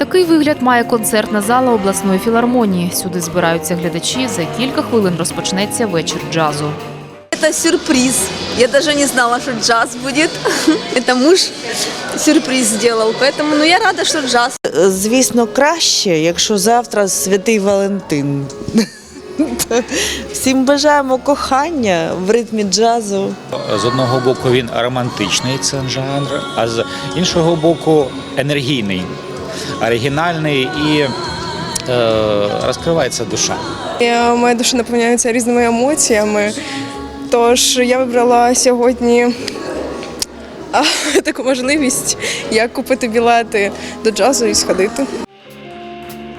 Такий вигляд має концертна зала обласної філармонії. Сюди збираються глядачі. За кілька хвилин розпочнеться вечір джазу. Это сюрприз. Я даже не знала, что джаз будет. Это муж сюрприз сделал. Поэтому, ну, я рада, что джаз. Звісно, краще, якщо завтра святий Валентин. Всім бажаємо кохання в ритмі джазу. З одного боку він романтичний це жанр, а з іншого боку енергійний, оригінальний і е, розкривається душа. Е, Моя душа наповняється різними емоціями. Тож я вибрала сьогодні а, таку можливість, як купити білети до джазу і сходити.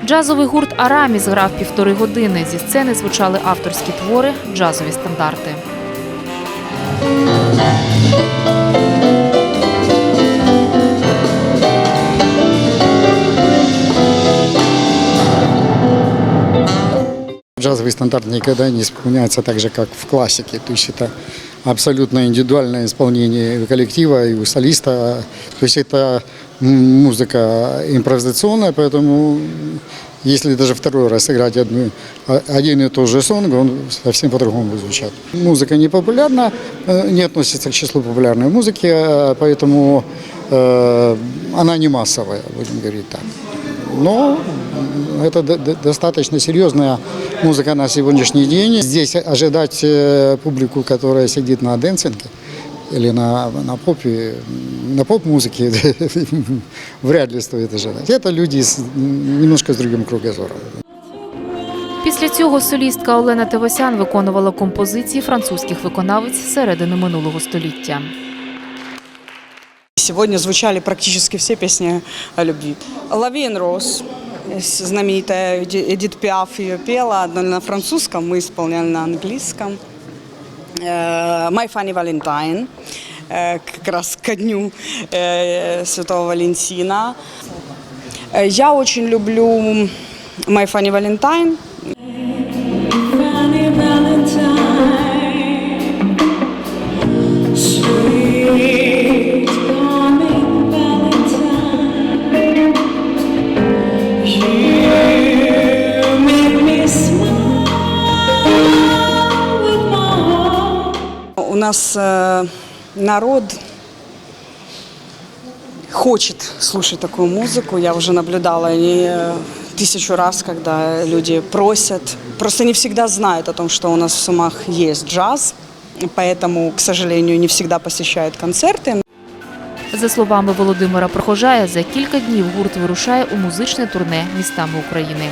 Джазовий гурт Араміс грав півтори години. Зі сцени звучали авторські твори, джазові стандарти. Джазовый стандарт никогда не исполняется так же, как в классике. То есть это абсолютно индивидуальное исполнение коллектива, и у солиста. То есть это музыка импровизационная, поэтому если даже второй раз играть одну, а- один и тот же сонг, он совсем по-другому звучать. Музыка не популярна, э, не относится к числу популярной музыки, э, поэтому э, она не массовая, будем говорить так. Но это д- д- достаточно серьезная музыка на сегодняшний день. Здесь ожидать э, публику, которая сидит на дэнсинге или на, на попе, на поп-музыке, вряд ли стоит ожидать. Это люди с, немножко с другим кругозором. Після цього солістка Олена Тевосян виконувала композиції французьких виконавиць середини минулого століття. Сегодня звучали практически все песни о любви. «Лавин Рос», знаменитая Эди- Эдит Пиаф ее пела, одна на французском, мы исполняли на английском. Э, «My Funny Valentine», э, как раз ко дню э, Святого Валентина. Э, Я очень люблю «My Funny Valentine», нас э, народ хочет слушать такую музыку. Я уже наблюдала и э, тысячу раз, когда люди просят. Просто не всегда знают о том, что у нас в Сумах есть джаз. Поэтому, к сожалению, не всегда посещают концерты. За словами Володимира Прохожая, за кілька днів гурт вирушає у музичне турне містами України.